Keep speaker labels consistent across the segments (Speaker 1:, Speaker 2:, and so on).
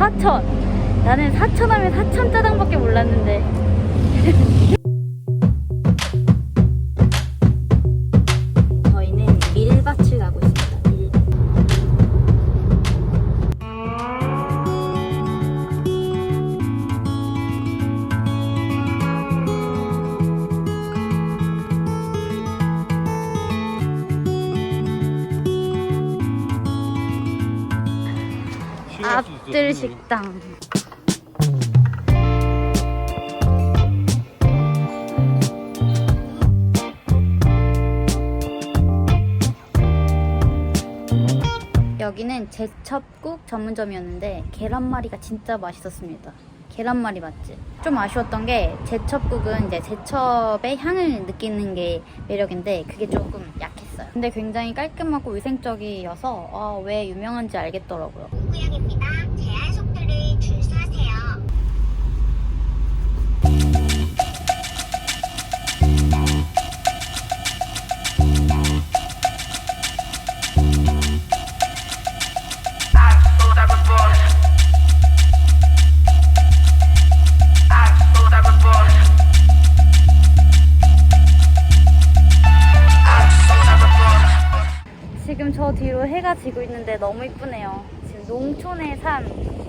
Speaker 1: 4천. 나는 4천 하면 4천 짜장밖에 몰랐는데. 앞들 식당. 여기는 제첩국 전문점이었는데 계란말이가 진짜 맛있었습니다. 계란말이 맛집. 좀 아쉬웠던 게 제첩국은 이제 제첩의 향을 느끼는 게 매력인데 그게 조금 약했어요. 근데 굉장히 깔끔하고 위생적이어서 아, 왜 유명한지 알겠더라고요.
Speaker 2: 구역입니다.
Speaker 1: 뒤로 해가 지고 있는데 너무 이쁘네요. 지금 농촌의 삶.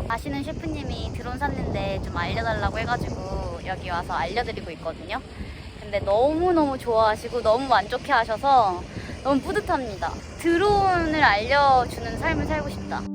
Speaker 1: 아시는 셰프님이 드론 샀는데 좀 알려달라고 해가지고 여기 와서 알려드리고 있거든요. 근데 너무너무 좋아하시고 너무 만족해 하셔서 너무 뿌듯합니다. 드론을 알려주는 삶을 살고 싶다.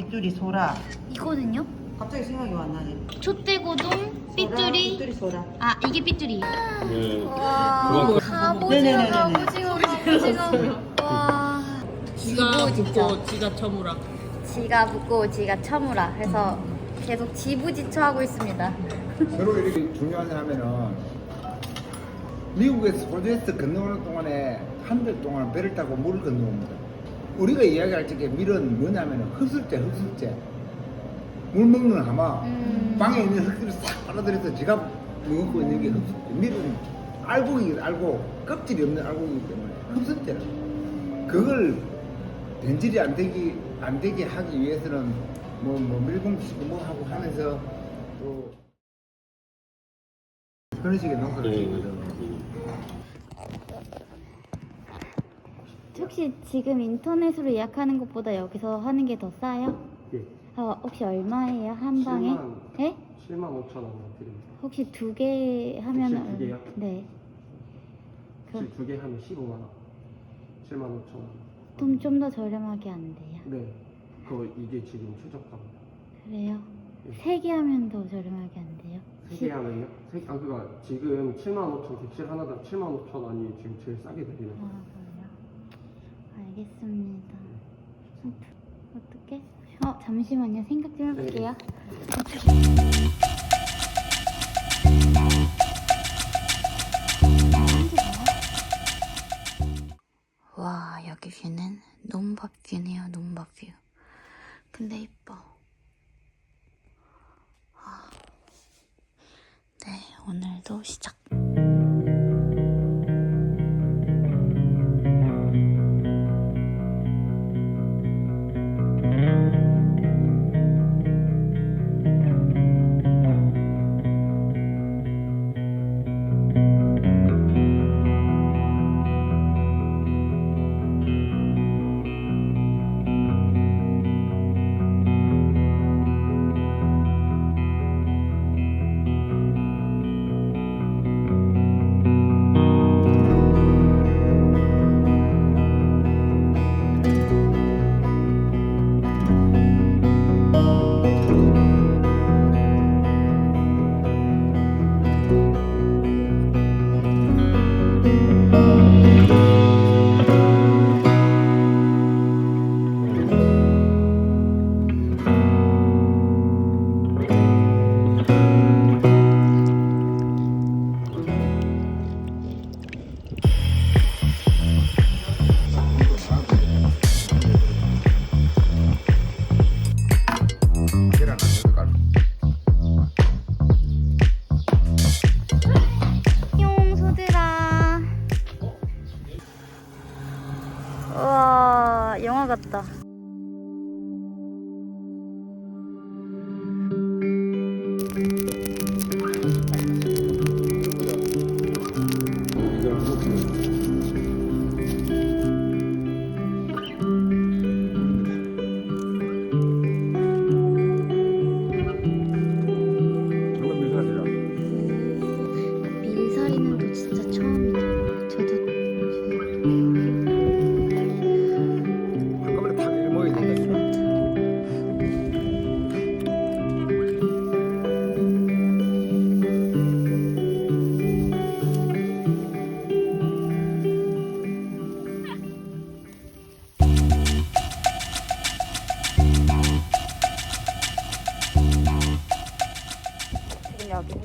Speaker 3: 빗두리 소라.
Speaker 1: 이거는요?
Speaker 3: 갑자기 생각이 안 나네.
Speaker 1: 촛대고동
Speaker 3: 소라,
Speaker 1: 삐뚤이.
Speaker 3: 빗두리 소라.
Speaker 1: 아 이게 삐뚤이.
Speaker 4: 네.
Speaker 1: 와 갑오징어
Speaker 3: 네네네네네.
Speaker 1: 갑오징어 갑오징어. 와.
Speaker 5: 지가. 붙고 지가 처무라.
Speaker 1: 지가 붙고 지가 처무라 해서 계속 지부지처하고 있습니다.
Speaker 4: 서로 이렇게 중요한 하면은 미국에서 호주에서 건너오는 동안에 한 달 동안 배를 타고 물을 건너옵니다. 우리가 이야기할 적에 밀은 뭐냐면은 흡수제 흡수제 물 먹는 하마
Speaker 1: 음.
Speaker 4: 방에 있는 흙들을 싹 빨아들여서 지가 먹고 있는 게 흡수제 밀은 알곡이 알고 껍질이 없는 알곡이기 때문에 흡수제라 그걸 변질이 안 되기 안 되게 하기 위해서는 뭐 뭐 밀봉시키고 뭐 하고 하면서 또 그런 식의 농사를 짓거든.
Speaker 1: 혹시 지금 인터넷으로 예약하는 것보다 여기서 하는 게 더 싸요?
Speaker 6: 예.
Speaker 1: 어, 혹시 얼마예요? 한 방에?
Speaker 6: 7만.
Speaker 1: 네?
Speaker 6: 7만 5천 원 드립니다.
Speaker 1: 혹시 두 개 하면
Speaker 6: 혹시 두 개요?
Speaker 1: 네. 그,
Speaker 6: 혹시 두개 하면 15만 원. 7만 5천 원.
Speaker 1: 좀 좀 더 저렴하게 안 돼요?
Speaker 6: 네. 그거 이게 지금 최저가입니다.
Speaker 1: 그래요?
Speaker 6: 예.
Speaker 1: 세 개 하면 더 저렴하게 안 돼요?
Speaker 6: 세 개 하면요? 세, 아 그니까 지금 7만 5천 객실 하나당 7만 5천 원이 지금 제일 싸게 드리는
Speaker 1: 아,
Speaker 6: 거예요.
Speaker 1: 그래요? 알겠습니다.
Speaker 7: 어떻게? 어 잠시만요. 생각 좀 해볼게요. 와 여기 뷰는 논밭 뷰네요. 논밭 뷰. 근데 이뻐. 아. 네 오늘도 시작.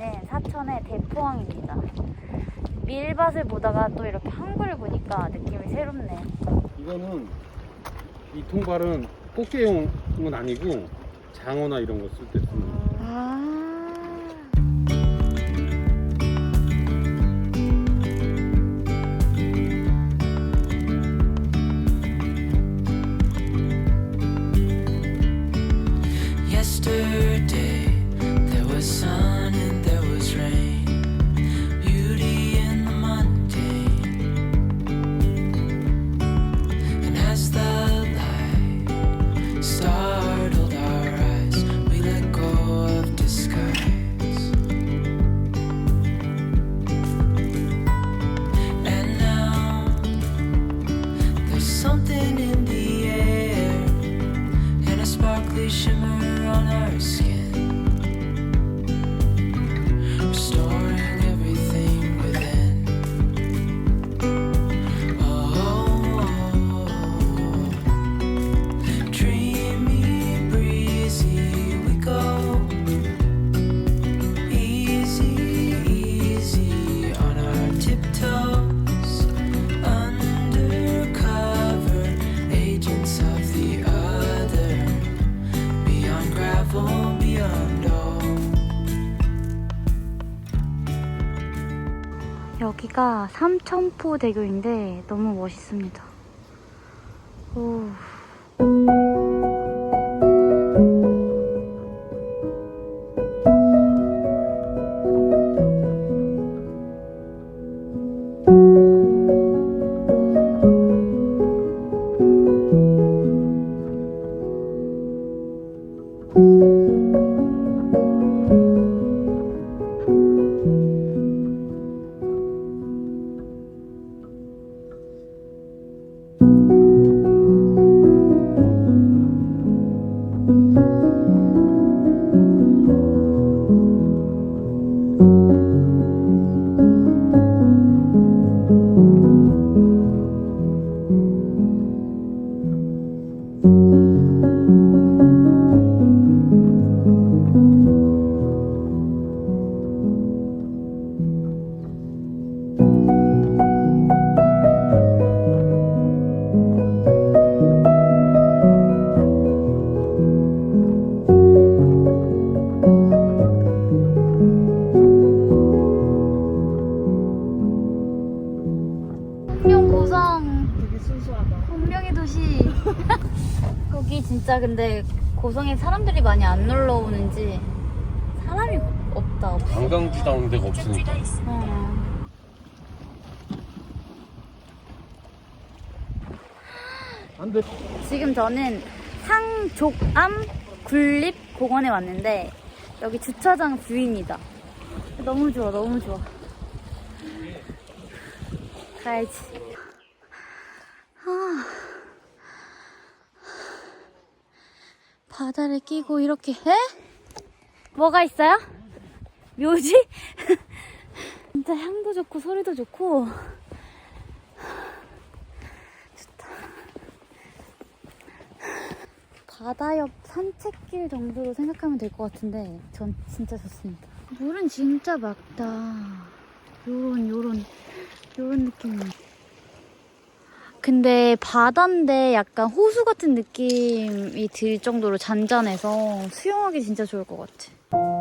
Speaker 7: 지금 여기는 사천의 대포항입니다. 밀밭을 보다가 또 이렇게 한글을 보니까 느낌이 새롭네.
Speaker 8: 이거는 이 통발은 꽃게용은 아니고 장어나 이런 거 쓸 때 쓰는 거.
Speaker 7: 아. 여기가 삼천포 대교인데 너무 멋있습니다. 오.
Speaker 1: 진짜 근데 고성에 사람들이 많이 안 놀러 오는지 사람이 없다. 없어.
Speaker 8: 관광지 다운 데가 없으니까.
Speaker 1: 어.
Speaker 8: 안 돼.
Speaker 1: 지금 저는 상족암 굴립공원에 왔는데 여기 주차장 뷰입니다. 너무 좋아, 너무 좋아. 가야지. 바다를 끼고 이렇게 에? 뭐가 있어요? 묘지? 진짜 향도 좋고 소리도 좋고 바다 옆 산책길 정도로 생각하면 될 것 같은데 전 진짜 좋습니다. 물은 진짜 맑다. 요런 요런 요런 느낌. 근데 바다인데 약간 호수 같은 느낌이 들 정도로 잔잔해서 수영하기 진짜 좋을 것 같아.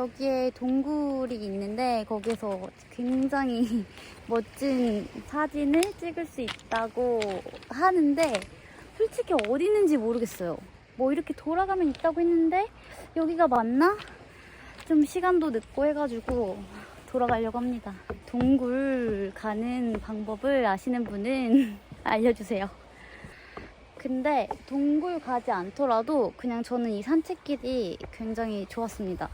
Speaker 1: 여기에 동굴이 있는데 거기서 굉장히 멋진 사진을 찍을 수 있다고 하는데 솔직히 어디 있는지 모르겠어요. 뭐 이렇게 돌아가면 있다고 했는데 여기가 맞나? 좀 시간도 늦고 해가지고 돌아가려고 합니다. 동굴 가는 방법을 아시는 분은 알려주세요. 근데 동굴 가지 않더라도 그냥 저는 이 산책길이 굉장히 좋았습니다.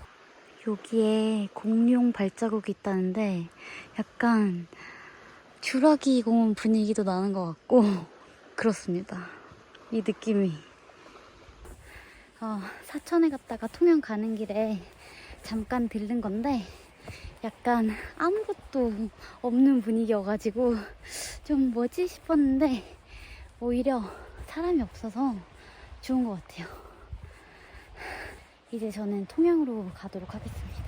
Speaker 1: 여기에 공룡 발자국이 있다는데 약간 쥬라기 공원 분위기도 나는 것 같고 그렇습니다. 이 느낌이. 어, 사천에 갔다가 통영 가는 길에 잠깐 들른 건데 약간 아무것도 없는 분위기여가지고 좀 뭐지 싶었는데 오히려 사람이 없어서 좋은 것 같아요. 이제 저는 통영으로 가도록 하겠습니다.